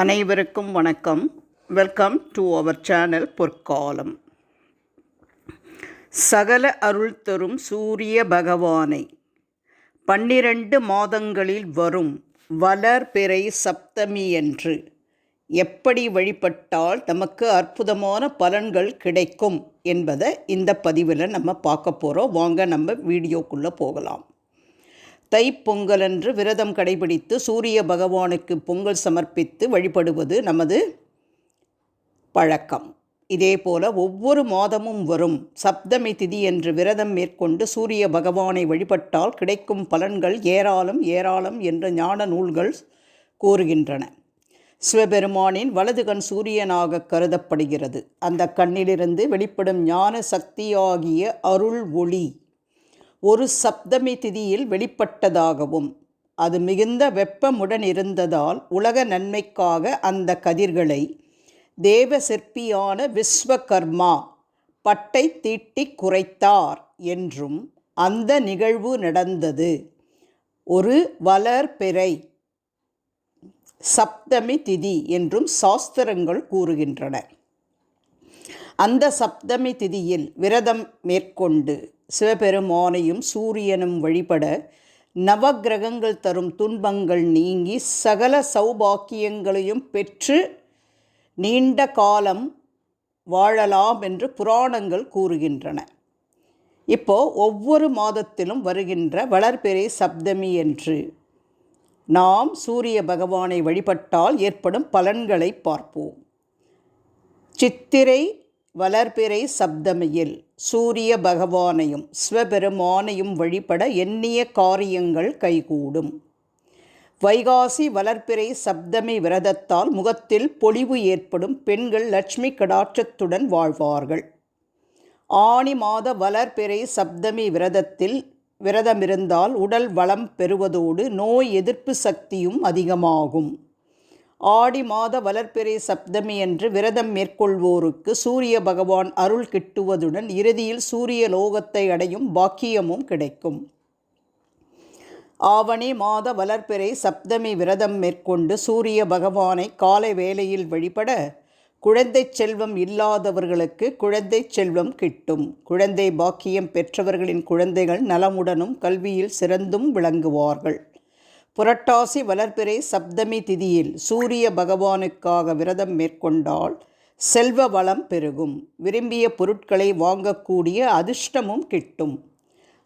அனைவருக்கும் வணக்கம். Welcome to our channel பொற்காலம். சகல அருள் தரும் சூரிய பகவானை பன்னிரண்டு மாதங்களில் வரும் வளர்பிறை சப்தமி என்று எப்படி வழிபட்டால் நமக்கு அற்புதமான பலன்கள் கிடைக்கும் என்பதை இந்த பதிவில் நம்ம பார்க்க போகிறோம் வாங்க நம்ம வீடியோக்குள்ளே போகலாம். தைப்பொங்கலன்று விரதம் கடைபிடித்து சூரிய பகவானுக்கு பொங்கல் சமர்ப்பித்து வழிபடுவது நமது பழக்கம். இதேபோல ஒவ்வொரு மாதமும் வரும் சப்தமி திதி என்று விரதம் மேற்கொண்டு சூரிய பகவானை வழிபட்டால் கிடைக்கும் பலன்கள் ஏராளம் ஏராளம் என்ற ஞான நூல்கள் கூறுகின்றன. சிவபெருமானின் வலது கண் சூரியனாக கருதப்படுகிறது. அந்த கண்ணிலிருந்து வெளிப்படும் ஞான சக்தியாகிய அருள் ஒளி ஒரு சப்தமி திதியில் வெளிப்பட்டதாகவும் அது மிகுந்த வெப்பமுடன் இருந்ததால் உலக நன்மைக்காக அந்த கதிர்களை தேவ சிற்பியான விஸ்வகர்மா பட்டை தீட்டி குறைத்தார் என்றும் அந்த நிகழ்வு நடந்தது. ஒரு வளர்பிறை சப்தமி திதி என்றும் சாஸ்திரங்கள் கூறுகின்றன. அந்த சப்தமி திதியில் விரதம் மேற்கொண்டு சிவபெருமானையும் சூரியனும் வழிபட நவக்கிரகங்கள் தரும் துன்பங்கள் நீங்கி சகல சௌபாக்கியங்களையும் பெற்று நீண்ட காலம் வாழலாம் என்று புராணங்கள் கூறுகின்றன. இப்போ ஒவ்வொரு மாதத்திலும் வருகின்ற வளர்பிறை சப்தமி என்று நாம் சூரிய பகவானை வழிபட்டால் ஏற்படும் பலன்களை பார்ப்போம். சித்திரை வளர்பிறை சப்தமியில் சூரிய பகவானையும் சிவபெருமானையும் வழிபட எண்ணிய காரியங்கள் கைகூடும். வைகாசி வளர்ப்பிறை சப்தமி விரதத்தால் முகத்தில் பொலிவு ஏற்படும் பெண்கள் லட்சுமி கடாட்சத்துடன் வாழ்வார்கள். ஆணி மாத வளர்ப்பிறை சப்தமி விரதத்தில் விரதமிருந்தால் உடல் வளம் பெறுவதோடு நோய் எதிர்ப்பு சக்தியும் அதிகமாகும். ஆடி மாத வளர்ப்பிறை சப்தமி என்று விரதம் மேற்கொள்வோருக்கு சூரிய பகவான் அருள் கிட்டுவதுடன் இறுதியில் சூரிய லோகத்தை அடையும் பாக்கியமும் கிடைக்கும். ஆவணி மாத வளர்ப்பிறை சப்தமி விரதம் மேற்கொண்டு சூரிய பகவானை காலை வேளையில் வழிபட குழந்தை செல்வம் இல்லாதவர்களுக்கு குழந்தை செல்வம் கிட்டும். குழந்தை பாக்கியம் பெற்றவர்களின் குழந்தைகள் நலமுடனும் கல்வியில் சிறந்தும் விளங்குவார்கள். புரட்டாசி வளர்பிறை சப்தமி திதியில் சூரிய பகவானுக்காக விரதம் மேற்கொண்டால் செல்வ வளம் பெருகும். விரும்பிய பொருட்களை வாங்கக்கூடிய அதிர்ஷ்டமும் கிட்டும்.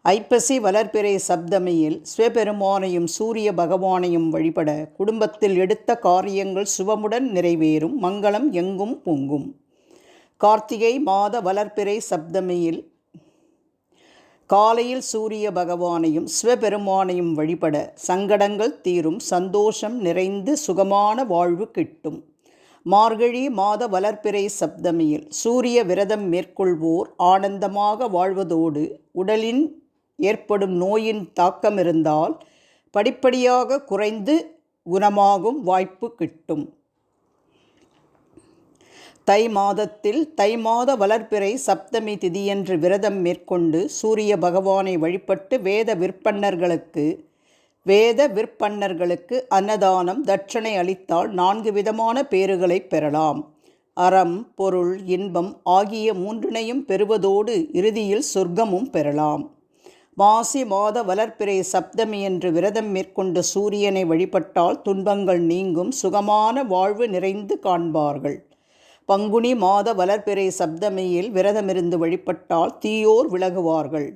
ஐப்பசி வளர்பிறை சப்தமியில் சிவபெருமானையும் சூரிய பகவானையும் வழிபட குடும்பத்தில் எடுத்த காரியங்கள் சுபமுடன் நிறைவேறும் மங்களம் எங்கும் பொங்கும். கார்த்திகை மாத வளர்பிறை சப்தமியில் காலையில் சூரிய பகவானையும் சிவபெருமானையும் வழிபட சங்கடங்கள் தீரும் சந்தோஷம் நிறைந்து சுகமான வாழ்வு கிட்டும். மார்கழி மாத வளர்ப்பிறை சப்தமியில் சூரிய விரதம் மேற்கொள்வோர் ஆனந்தமாக வாழ்வதோடு உடலின் ஏற்படும் நோயின் தாக்கம் இருந்தால் படிப்படியாக குறைந்து குணமாகும் வாய்ப்பு கிட்டும். தை மாதத்தில் தை மாத வளர்ப்பிறை சப்தமி திதியன்று விரதம் மேற்கொண்டு சூரிய பகவானை வழிபட்டு வேத விற்பன்னர்களுக்கு வேத விற்பன்னர்களுக்கு அன்னதானம் தட்சணை அளித்தால் நான்கு விதமான பேறுகளை பெறலாம். அறம் பொருள் இன்பம் ஆகிய மூன்றினையும் பெறுவதோடு இறுதியில் சொர்க்கமும் பெறலாம். மாசி மாத வளர்ப்பிறை சப்தமி என்று விரதம் மேற்கொண்ட சூரியனை வழிபட்டால் துன்பங்கள் நீங்கும் சுகமான வாழ்வு நிறைந்து காண்பார்கள். பங்குனி மாத வளர்பிறை சப்தமியில் விரதமிருந்து வழிபட்டால் தீயோர் விலகுவார்கள்.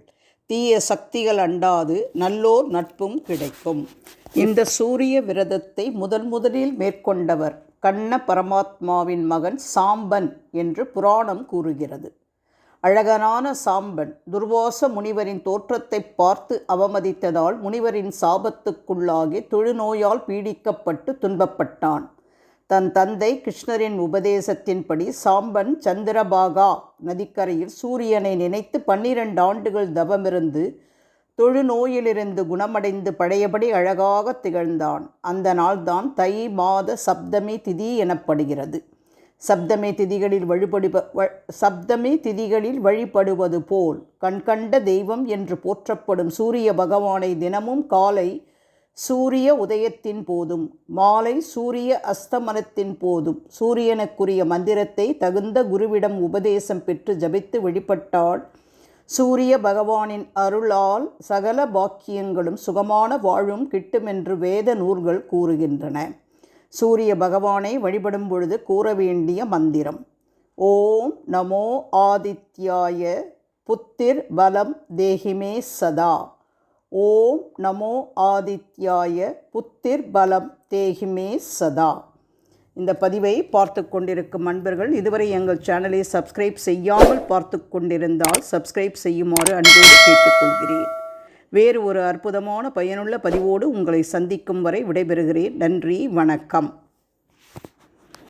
தீய சக்திகள் அண்டாது நல்லோர் நட்பும் கிடைக்கும். இந்த சூரிய விரதத்தை முதன் முதலில் மேற்கொண்டவர் கண்ண பரமாத்மாவின் மகன் சாம்பன் என்று புராணம் கூறுகிறது. அழகனான சாம்பன் துர்வாச முனிவரின் தோற்றத்தை பார்த்து அவமதித்ததால் முனிவரின் சாபத்துக்குள்ளாகி தொழுநோயால் பீடிக்கப்பட்டு துன்பப்பட்டான். தன் தந்தை கிருஷ்ணரின் உபதேசத்தின்படி சாம்பன் சந்திரபாகா நதிக்கரையில் சூரியனை நினைத்து பன்னிரண்டு ஆண்டுகள் தவமிருந்து தொழுநோயிலிருந்து குணமடைந்து பழையபடி அழகாக திகழ்ந்தான். அந்த நாள்தான் தை மாத சப்தமி திதி எனப்படுகிறது. சப்தமி திதிகளில் வழிபடுப சப்தமி திதிகளில் வழிபடுவது போல் கண்கண்ட தெய்வம் என்று போற்றப்படும் சூரிய பகவானை தினமும் காலை சூரிய உதயத்தின் போதும் மாலை சூரிய அஸ்தமனத்தின் போதும். சூரியனுக்குரிய மந்திரத்தை தகுந்த குருவிடம் உபதேசம் பெற்று ஜபித்து வழிபட்டால் சூரிய பகவானின் அருளால் சகல பாக்கியங்களும் சுகமான வாழும் கிட்டுமென்று வேத நூல்கள் கூறுகின்றன. சூரிய பகவானை வழிபடும் பொழுது கூற வேண்டிய மந்திரம் ஓம் நமோ ஆதித்யாய புத்திர் பலம் தேகிமே சதா. ஓம் நமோ ஆதித்யாய புத்திர் பலம் தேகிமே சதா. இந்த பதிவை பார்த்து கொண்டிருக்கும் அன்பர்கள் இதுவரை எங்கள் சேனலை சப்ஸ்கிரைப் செய்யாமல் பார்த்து கொண்டிருந்தால் சப்ஸ்கிரைப் செய்யுமாறு அன்போடு கேட்டுக்கொள்கிறேன். வேறு ஒரு அற்புதமான பயனுள்ள பதிவோடு உங்களை சந்திக்கும் வரை விடைபெறுகிறேன். நன்றி வணக்கம்.